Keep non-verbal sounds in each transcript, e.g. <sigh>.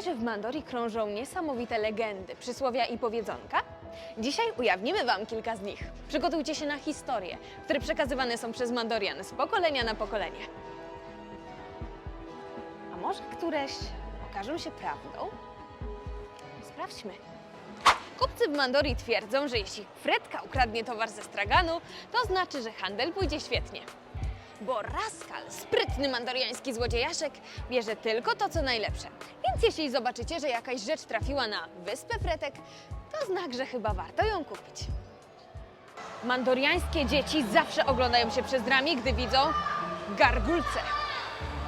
Wiecie, że w Mandorii krążą niesamowite legendy, przysłowia i powiedzonka? Dzisiaj ujawnimy Wam kilka z nich. Przygotujcie się na historie, które przekazywane są przez Mandorian z pokolenia na pokolenie. A może któreś okażą się prawdą? Sprawdźmy. Kupcy w Mandorii twierdzą, że jeśli Fredka ukradnie towar ze straganu, to znaczy, że handel pójdzie świetnie. Bo Raskal, sprytny mandoriański złodziejaszek, bierze tylko to, co najlepsze. Więc jeśli zobaczycie, że jakaś rzecz trafiła na wyspę Fretek, to znak, że chyba warto ją kupić. Mandoriańskie dzieci zawsze oglądają się przez ramię, gdy widzą gargulce.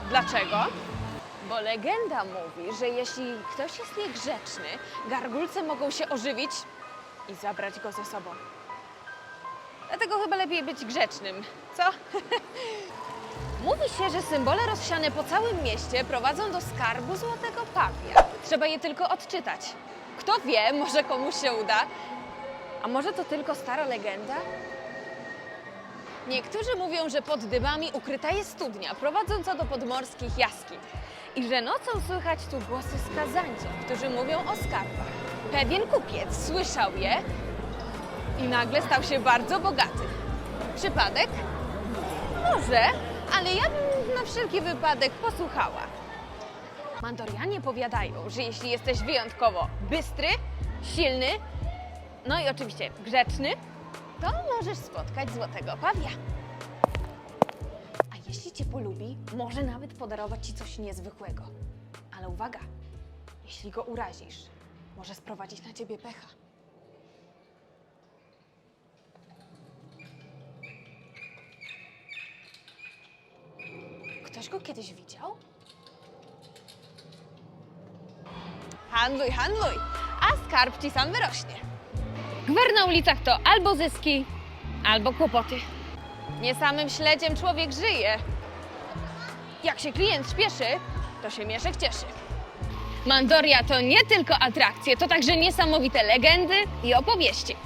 Dlaczego? Bo legenda mówi, że jeśli ktoś jest niegrzeczny, gargulce mogą się ożywić i zabrać go ze sobą. Dlatego chyba lepiej być grzecznym, co? <laughs> Mówi się, że symbole rozsiane po całym mieście prowadzą do skarbu złotego pawia. Trzeba je tylko odczytać. Kto wie, może komuś się uda. A może to tylko stara legenda? Niektórzy mówią, że pod dybami ukryta jest studnia prowadząca do podmorskich jaskiń i że nocą słychać tu głosy skazańców, którzy mówią o skarbach. Pewien kupiec słyszał je i nagle stał się bardzo bogaty. Przypadek? Może, ale ja bym na wszelki wypadek posłuchała. Mandorianie powiadają, że jeśli jesteś wyjątkowo bystry, silny, no i oczywiście grzeczny, to możesz spotkać złotego pawia. A jeśli cię polubi, może nawet podarować ci coś niezwykłego. Ale uwaga, jeśli go urazisz, może sprowadzić na ciebie pecha. Ktoś go kiedyś widział? Handluj, handluj, a skarb ci sam wyrośnie. Gwar na ulicach to albo zyski, albo kłopoty. Nie samym śledziem człowiek żyje. Jak się klient śpieszy, to się mieszek cieszy. Mandoria to nie tylko atrakcje, to także niesamowite legendy i opowieści.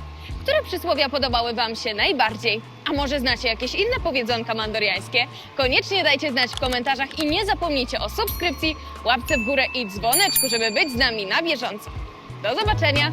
Które przysłowia podobały Wam się najbardziej? A może znacie jakieś inne powiedzonka mandoriańskie? Koniecznie dajcie znać w komentarzach i nie zapomnijcie o subskrypcji, łapce w górę i dzwoneczku, żeby być z nami na bieżąco. Do zobaczenia!